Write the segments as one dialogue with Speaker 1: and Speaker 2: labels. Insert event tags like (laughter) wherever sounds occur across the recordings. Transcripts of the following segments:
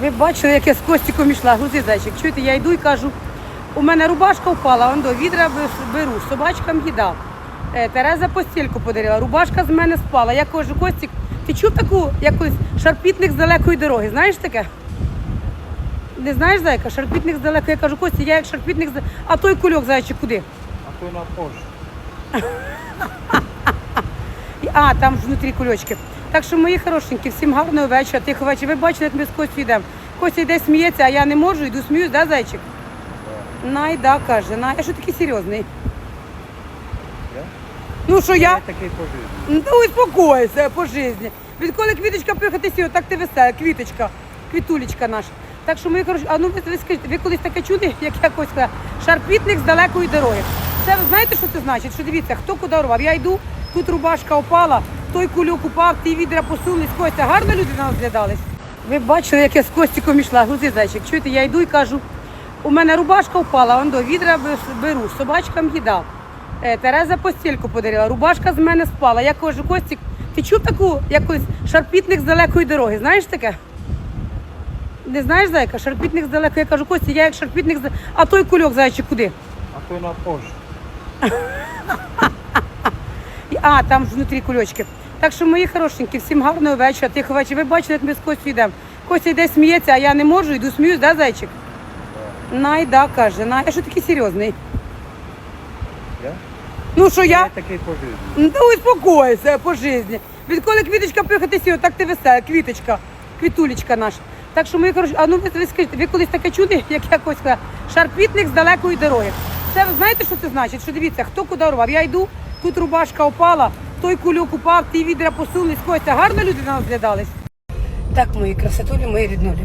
Speaker 1: Ви бачили, як я з Костіком йшла, грузи зайчик. Чуєте, я йду і кажу, у мене рубашка впала, он до відра беру, собачкам їда. Е, Тереза постільку подарила, рубашка з мене спала. Я кажу, Костік, ти чув таку якусь шарпітник з далекої дороги? Знаєш таке? Не знаєш, зайка, шарпітник з далекої. Я кажу, Костік, я як шарпітник з... А той кульок, зайчик, куди?
Speaker 2: А то на позже. (laughs)
Speaker 1: А, там внутрі кульочки. Так що, мої хорошенькі, всім гарного вечора, тихо вечора. Ви бачите, як ми з Костю йдемо. Костя йде сміється, а я не можу, йду сміюсь, да, зайчик? Най, да, каже, най. А що такий серйозний? Ну що я?
Speaker 2: Такий по житті.
Speaker 1: Ну успокойся по житті. Відколи квіточка пихати сіла, так ти весела, квіточка, квітулечка наша. Так що ми коротше, а ну ви, ви скажіть, ви колись таке чули, як я колись сказала, шарпітник з далекої дороги. Це ви знаєте, що це значить? Що дивіться, хто куди рвав? Я йду, тут рубашка опала, той кульок упав, ті відра посунулись. Костя, гарно люди на нас глядались. Ви бачили, як я з Костіком йшла, грузи зайчик. Чуєте, я йду і кажу, у мене рубашка впала, он до відра беру, собачкам їда. Е, Тереза постільку подарила, рубашка з мене спала. Я кажу, Костік, ти чув таку якусь шарпітник з далекої дороги? Знаєш таке? Не знаєш, зайка, шарпітник з далекої. Я кажу, Костік, я як шарпітник з... А той кульок, зайчик, куди?
Speaker 2: А то на позже. (laughs)
Speaker 1: А, там ж внутрі кульочки. Так що, мої хорошенькі, всім гарного вечора, тихо вечора. Ви бачите, як ми з Костю йдемо. Костя йде сміється, а я не можу, йду сміюсь, да, зайчик? Най, да, каже, най. А що такий серйозний?
Speaker 2: Я?
Speaker 1: Ну що я?
Speaker 2: Я такий по житті.
Speaker 1: Ну успокойся по житті. Відколи квіточка пихати сіла, так ти весела, квіточка, квітулечка наша. Так що ми коротше, а ну ви, ви скажіть, ви колись таке чули, (laughs) як я колись сказала, шарпітник з далекої дороги. Це ви знаєте, що це значить? Що дивіться, хто куди рвав? Я йду, тут рубашка опала, той кульок упав, ті відра посунулись. Костя, гарно люди на нас глядались. Так, мої красотулі, мої ріднулі.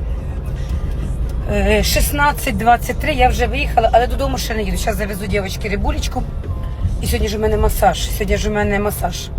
Speaker 1: Е, 16.23, я вже виїхала, але додому ще не їду. Зараз завезу дівчатки рибулечку. І сьогодні ж у мене масаж. Сьогодні ж у мене масаж.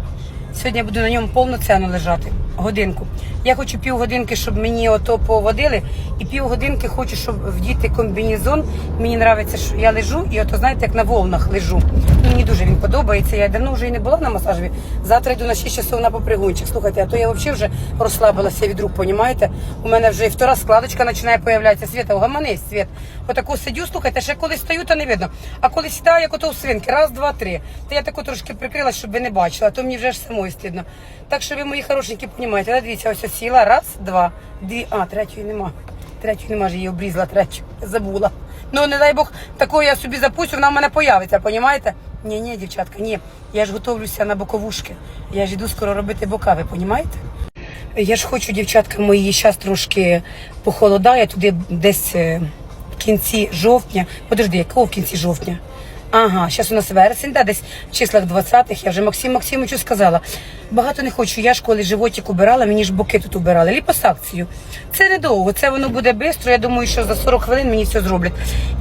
Speaker 1: Сьогодні я буду на ньому повноцінно лежати. Годинку. Я хочу півгодинки, щоб мені ото поводили, і півгодинки хочу, щоб вдіти комбінезон. Мені подобається, що я лежу, і ото знаєте, як на волнах лежу. Мені дуже він подобається. Я давно вже і не була на масажі. Завтра йду на 6 часов на попригунчик. Слухайте, а то я взагалі вже розслабилася від рук, понімаєте? У мене вже і втора складочка починає появлятися. Світа, угаманись, світ. Отаку сидю, слухайте, ще коли стою, то не видно. А коли сідаю, як ото у свинки, раз, два, три. То я таку трошки прикрила, щоб ви не бачили, а то мені вже ж самої стидно. Так що ви, мої хорошенькі, понімаєте, але дивіться, ось сіла, раз, два, дві, а, третьої нема. Третю нема ж її обрізала, третю. Забула. Ну, не дай Бог, такого я собі запустю, вона в мене появиться, понімаєте? Ні, ні, дівчатка, ні. Я ж готовлюся на боковушки. Я ж іду скоро робити бока, ви понімаєте? Я ж хочу, дівчатка мої, зараз трошки похолодає, туди десь е, в кінці жовтня. Подожди, якого в кінці жовтня? Ага, зараз у нас вересень, да, десь в числах 20-х. Я вже Максим Максимовичу сказала. Багато не хочу. Я ж коли животик убирала, мені ж боки тут убирали. Ліпосакцію. Це недовго, це воно буде швидко. Я думаю, що за 40 хвилин мені все зроблять.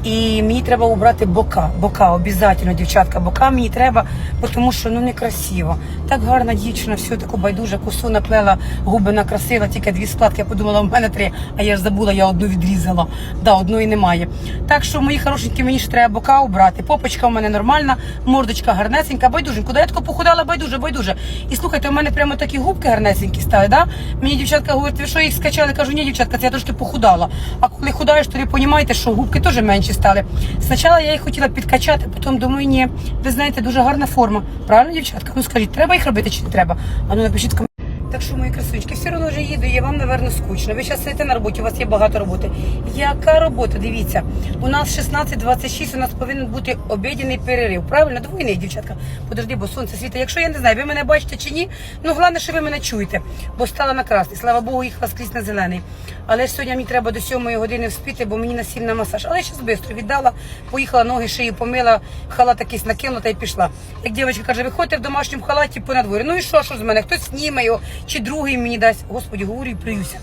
Speaker 1: І мені треба убрати бока. Бока, обов'язково, дівчатка. Бока мені треба, тому що ну некрасиво. Так гарна дівчина, все таку байдуже, косу наплела, губи накрасила, тільки дві складки. Я подумала, в мене три, а я ж забула, я одну відрізала. Да, одної немає. Так що, мої хорошенькі, мені ж треба бока убрати. Попочка у мене нормальна, мордочка гарнесенька, байдуженько. Да я тако похудала байдуже, байдуже. І слухайте, у мене прямо такі губки гарнесенькі стали, да? Мені дівчатка говорить, ви що їх скачали? Кажу, ні, дівчатка, це я трошки похудала. А коли худаєш, то ви розумієте, що губки теж менші стали. Спочатку я їх хотіла підкачати, потім думаю, ні, ви знаєте, дуже гарна форма. Правильно, дівчатка? Ну скажіть, треба їх робити чи не треба? А ну напишіть. Так що, мої красунечки, все одно вже їду, і вам, напевно, скучно. Ви зараз сидите на роботі, у вас є багато роботи. Яка робота? Дивіться, у нас 16.26, у нас повинен бути обідній перерив. Правильно? Двойний, дівчатка. Подожди, бо сонце світить. Якщо я не знаю, ви мене бачите чи ні, ну головне, що ви мене чуєте, бо стала на красний. Слава Богу, їх воскрізь на зелений. Але ж сьогодні мені треба до 7 години вспіти, бо мені на 7 на масаж. Але я зараз швидко віддала, поїхала ноги, шию помила, халат якийсь накинула та й пішла. Як дівчинка каже, виходьте в домашньому халаті понад дворі. Ну і що, що з мене? Хтось зніме його, чи другий мені дасть. Господі, говорю і плююся.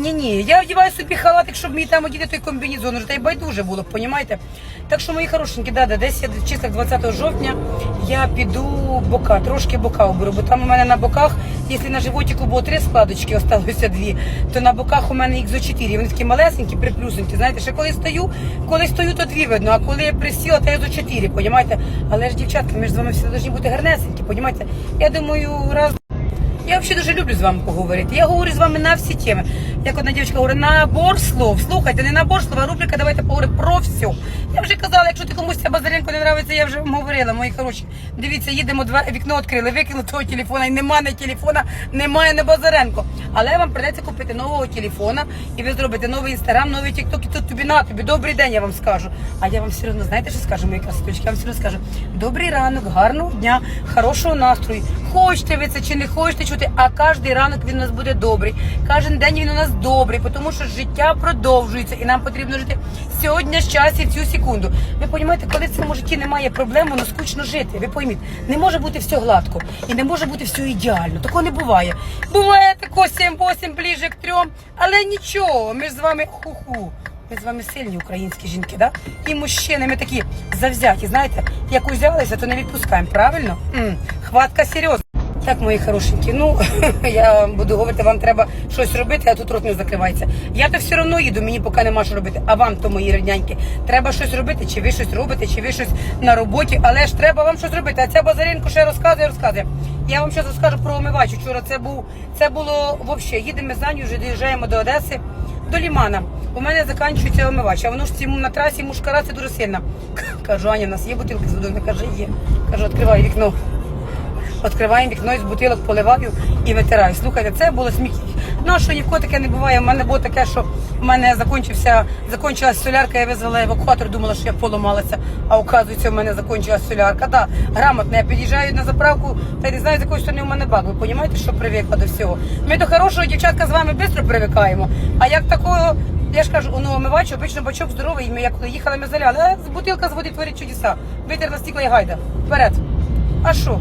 Speaker 1: Ні, ні, я одягаю собі халатик, щоб мені там одіти той комбінезон, вже та й байдуже було, понімаєте? Так що, мої хорошенькі, да, да, десь я в числах 20 жовтня я піду бока, трошки бока оберу, бо там у мене на боках, якщо на животику було три складочки, осталося дві, то на боках у мене їх зо чотири. Вони такі малесенькі, приплюсенькі. Знаєте, ще коли стою, коли стою, то дві видно, а коли я присіла, то я зо чотири, понімаєте? Але ж, дівчатка, ми ж з вами всі повинні бути гарнесенькі, понімаєте? Я думаю, раз. Я взагалі дуже люблю з вами поговорити. Я говорю з вами на всі теми. Як одна дівчинка говорить, набор слов. Слухайте, не набор слов, а рубрика давайте поговоримо про все. Я вже казала, якщо ти комусь ця базаренко не нравиться, я вже вам говорила, мої хороші. Дивіться, їдемо, два, вікно відкрили, викинули того телефона, і немає на телефона, немає на базаренко. Але вам придеться купити нового телефона, і ви зробите новий інстаграм, новий тікток, і тут тобі на тобі. Добрий день, я вам скажу. А я вам все одно, знаєте, що скажу, мої красоточки? Я вам все одно скажу. Добрий ранок, гарного дня, хорошого настрою. Хочете ви це чи не хочете чути, а кожен ранок він у нас буде добрий. Кожен день він у нас добрий, тому що життя продовжується, і нам потрібно жити сьогодні, щас і цю секунду. Ви розумієте, коли в цьому житті немає проблем, воно скучно жити. Ви пойміть, не може бути все гладко і не може бути все ідеально. Такого не буває. Буває тако 7-8 ближе к трьом, але нічого, ми з вами ху-ху. Ми з вами сильні українські жінки, да? І мужчини, ми такі завзяті, знаєте, як узялися, то не відпускаємо, правильно? м хватка серйозна. Так, мої хорошенькі, ну (laughs) я буду говорити, вам треба щось робити, а тут рот не закривається. Я то все одно їду, мені поки нема що робити. А вам, то мої рідняньки, треба щось робити, чи ви щось робите, чи ви щось на роботі, але ж треба вам щось робити. А ця базаринку ще розказує, розказує. Я вам ще розкажу про омивач. Вчора це був це було взагалі. Їдемо з Аню, вже доїжджаємо до Одеси, до Лімана. У мене закінчується омивач, а воно ж цьому на трасі мушкара це дуже сильно. (laughs) Кажу, Аня, у нас є бутилки з водою? Каже, є. Кажу, відкривай вікно. Відкриваємо вікно із бутилок, поливаю і витираю. Слухайте, це було сміх. Ну, що ні в таке не буває. У мене було таке, що в мене закінчився, закінчилась солярка, я визвала евакуатор, думала, що я поламалася, а оказується, в мене закінчилась солярка. Да, грамотно, я під'їжджаю на заправку, та й не знаю, з якої сторони у мене бак. Ви розумієте, що привикла до всього. Ми до хорошого дівчатка з вами швидко привикаємо. А як такого, я ж кажу, ну, омивач, обично бачок здоровий, і ми як коли їхали, ми заляли, з бутилка з води творить чудеса. Витерла стікла і гайда. Вперед. А що?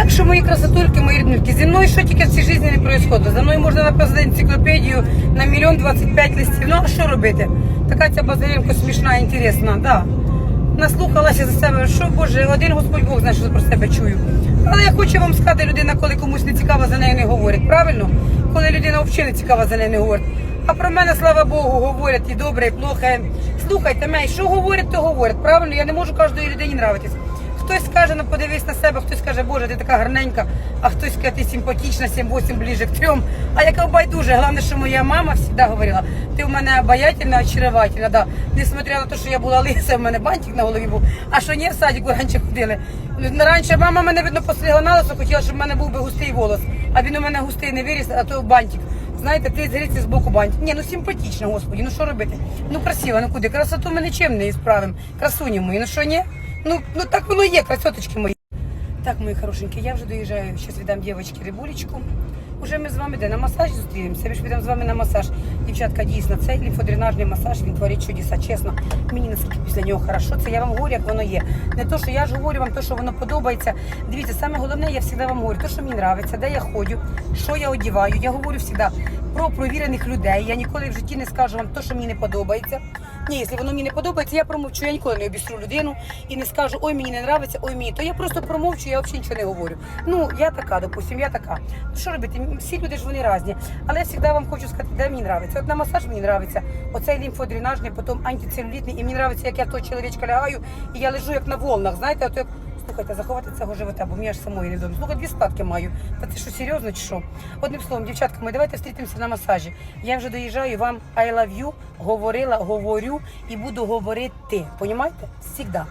Speaker 1: Так що мої красотульки, мої ріднульки, зі мною що тільки в цій житті не відбувається. За мною можна написати енциклопедію на мільйон 25 листів. Ну а що робити? Така ця базарівка смішна, інтересна, да. Наслухалася за себе, що Боже, один Господь Бог знає, що про себе чую. Але я хочу вам сказати, людина, коли комусь не цікава, за нею не говорить. Правильно? Коли людина взагалі не цікава, за нею не говорить. А про мене, слава Богу, говорять і добре, і плохо. Слухайте мене, що говорять, то говорять. Правильно, я не можу кожній людині нравитись. Хтось скаже, ну подивись на себе, хтось каже, боже, ти така гарненька, а хтось каже, ти симпатична, 7-8 ближе к трьом. А яка байдуже, головне, що моя мама завжди говорила, ти в мене обаятельна, очаровательна, да. Несмотря на те, що я була лиса, в мене бантик на голові був, а що ні, в садіку раніше ходили. Ну, Раніше мама мене, видно, постригла на лисо, хотіла, щоб в мене був би густий волос, а він у мене густий не виріс, а то бантик. Знаєте, ти згріться з боку бантик. Ні, ну симпатично, господі, ну що робити? Ну красиво, ну куди? Красоту ми нічим не ісправимо. Красуні мої, ну що ні? Ну, ну так воно є, красоточки мої. Так, мої хорошенькі, я вже доїжджаю, зараз віддам дівчатки рибулечку. Уже ми з вами де на масаж зустрінемося. Ми ж підемо з вами на масаж. Дівчатка, дійсно, цей лімфодренажний масаж, він творить чудеса. Чесно, мені наскільки після нього хорошо. Це я вам говорю, як воно є. Не то, що я ж говорю вам, то, що воно подобається. Дивіться, саме головне, я завжди вам говорю, то, що мені подобається, де я ходжу, що я одіваю. Я говорю завжди про провірених людей. Я ніколи в житті не скажу вам те, що мені не подобається. Ні, якщо воно мені не подобається, я промовчу. Я ніколи не обістру людину і не скажу, ой, мені не подобається, ой, мені. То я просто промовчу, я взагалі нічого не говорю. Ну, я така, допустим, я така. Ну, що робити? Всі люди ж вони різні. Але я завжди вам хочу сказати, де мені подобається. От на масаж мені подобається. Оцей лімфодренажний, потім антицелюлітний. І мені подобається, як я в того чоловічка лягаю, і я лежу як на волнах. Знаєте, от як Слухайте, заховати цього живота, бо мені аж самої не вдома. Слухай, дві складки маю. Та це що, серйозно чи що? Одним словом, дівчатка, ми давайте зустрітимося на масажі. Я вже доїжджаю, вам I love you, говорила, говорю і буду говорити. Понімаєте? Всігда.